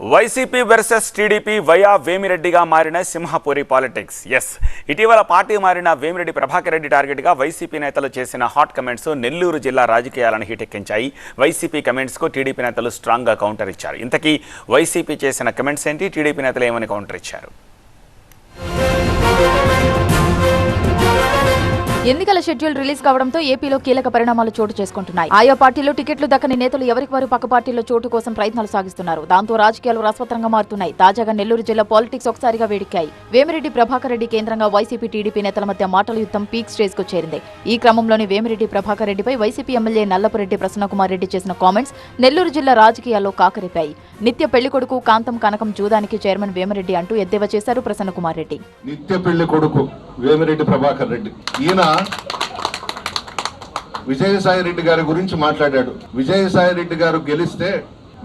YCP versus TDP via వేమిరెడ్డిగా మారిన Simhapuri politics ఎస్ ఇటీవల పార్టీ మారిన వేమిరెడ్డి ప్రభాకర్ రెడ్డి టార్గెట్గా వైసీపీ నేతలు చేసిన హాట్ కమెంట్స్ నెల్లూరు జిల్లా రాజకీయాలను హీటెక్కించాయి వైసీపీ కమెంట్స్కు టీడీపీ నేతలు స్ట్రాంగ్గా కౌంటర్ ఇచ్చారు. ఇంతకీ వైసీపీ చేసిన కమెంట్స్ ఏంటి? టీడీపీ నేతలు ఏమని కౌంటర్ ఇచ్చారు? ఎన్నికల షెడ్యూల్ రిలీజ్ కావడంతో ఏపీలో కీలక పరిణామాలు చోటు చేసుకుంటున్నాయి. ఆయా పార్టీలో టికెట్లు దక్కని నేతలు ఎవరికి వారు పక్క పార్టీలో చోటు కోసం ప్రయత్నాలు సాగిస్తున్నారు. దాంతో రాజకీయాలు రసవత్రంగా మారుతున్నాయి. తాజాగా నెల్లూరు జిల్లా పాలిటిక్స్ ఒకసారిగా వేడికాయి వేమిరెడ్డి ప్రభాకర్ రెడ్డి కేంద్రంగా వైసీపీ టీడీపీ నేతల మధ్య మాటల యుద్ధం పీక్ స్టేజ్కు చేరింది. ఈ క్రమంలోనే వేమిరెడ్డి ప్రభాకర్ రెడ్డిపై వైసీపీ ఎమ్మెల్యే నల్లపురెడ్డి ప్రసన్నకుమార్ రెడ్డి చేసిన కామెంట్స్ నెల్లూరు జిల్లా రాజకీయాల్లో కాకరిపాయి నిత్య పెళ్ళి కొడుకు కాంతం కనకం జూదానికి చైర్మన్ వేమిరెడ్డి అంటూ ఎద్దేవా చేశారు ప్రసన్నకుమార్ రెడ్డి. నిత్య పెళ్ళి కొడుకు వేమిరెడ్డి ప్రభాకర్ రెడ్డి. ఈయన విజయసాయి రెడ్డి గారి గురించి మాట్లాడాడు. విజయసాయి రెడ్డి గారు గెలిస్తే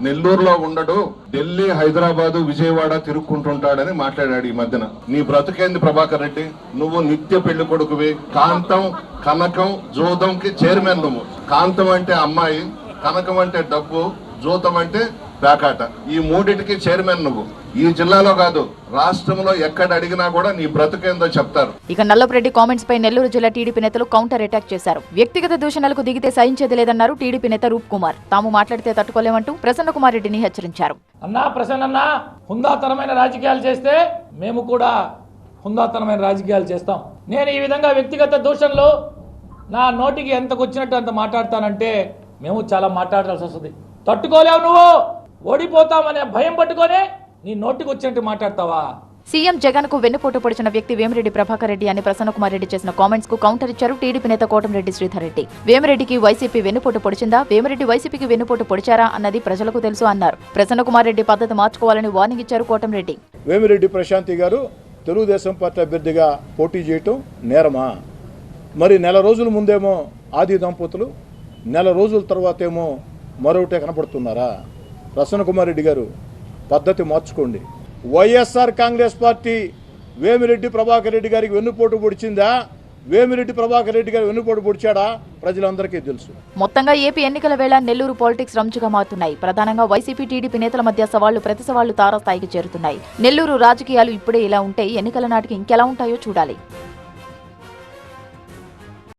నెల్లూరులో ఉండడు ఢిల్లీ హైదరాబాదు విజయవాడ తిరుక్కుంటుంటాడని మాట్లాడాడు ఈ మధ్యన. నీ బ్రతుకేంది ప్రభాకర్ రెడ్డి? నువ్వు నిత్య పెళ్ళి కొడుకువి. కాంతం కనకం జోదంకి చైర్మన్ నువ్వు. కాంతం అంటే అమ్మాయి కనకం అంటే డబ్బు జూతం అంటే పేకాట ఈ మూడిటికి చైర్మన్ నువ్వు. ఈ జిల్లాలో కాదు రాష్ట్రంలో ఎక్కడ అడిగినా కూడా నీ బ్రతుకేందో చెప్తారు. ఇక నల్లపురెడ్డి కామెంట్స్ పై నెల్లూరు జిల్లా టీడీపీ నేతలు కౌంటర్ అటాక్ చేశారు. వ్యక్తిగత దూషణలకు దిగితే సహించేది లేదన్నారు టీడీపీ నేత రూప్ కుమార్. తాము మాట్లాడితే తట్టుకోలేమంటూ ప్రసన్నకుమార్ రెడ్డిని హెచ్చరించారు. అన్నా ప్రసన్న హుందాతనమైన రాజకీయాలు చేస్తే మేము కూడా హుందాతనమైన రాజకీయాలు చేస్తాం. నేను ఈ విధంగా వ్యక్తిగత దూషణలు నా నోటికి ఎంతకు వచ్చినట్టు అంత మాట్లాడతానంటే మేము చాలా మాట్లాడాల్సి వస్తుంది. తట్టుకోలేవు నువ్వు! ఓడిపోతామనే భయం పట్టుకొని నీ నోటికి వచ్చినట్టు మాట్లాడతావా? సీఎం జగన్కు వెన్నుపోటు పొడిచిన వ్యక్తి వేమిరెడ్డి ప్రభాకర్ రెడ్డి అని ప్రసన్నకుమార్ రెడ్డి చేసిన కామెంట్స్కు కౌంటర్ ఇచ్చారు టీడీపీ నేత కోటంరెడ్డి శ్రీధర్ రెడ్డి వేమిరెడ్డికి వైసీపీ వెన్నుపోటు పొడిచిందా? వేమిరెడ్డి వైసీపీకి వెన్నుపోటు పొడిచారా అన్నది ప్రజలకు తెలుసు అన్నారు. ప్రసన్నకుమార్ రెడ్డి పద్ధతి మార్చుకోవాలని వార్నింగ్ ఇచ్చారు కోటంరెడ్డి వేమిరెడ్డి ప్రశాంతి గారు తెలుగుదేశం పార్టీ అభ్యర్థిగా పోటీ చేయటం నేరమా? మరి నెల రోజుల ముందేమో ఆది దంపతులు నెల రోజుల తర్వాత ఏమో మరొకటే కనపడుతున్నారా? ప్రసన్న కుమార్ రెడ్డి గారు పద్ధతి మార్చుకోండి. వైఎస్ఆర్ కాంగ్రెస్ పార్టీ వేమిరెడ్డి ప్రభాకర్ రెడ్డి గారికి వెన్నుపోటు పొడిచిందా? వేమిరెడ్డి ప్రభాకర్ రెడ్డి గారు వెన్నుపోటు పొడిచాడా? ప్రజలందరికీ తెలుసు. మొత్తంగా ఏపీ ఎన్నికల వేళ నెల్లూరు పాలిటిక్స్ రంచుగా మారుతున్నాయి. ప్రధానంగా వైసీపీ టీడీపీ నేతల మధ్య సవాళ్ళు ప్రతి సవాళ్ళు తారాస్థాయికి చేరుతున్నాయి. నెల్లూరు రాజకీయాలు ఇప్పుడే ఇలా ఉంటే ఎన్నికల నాటికి ఇంకెలా ఉంటాయో చూడాలి.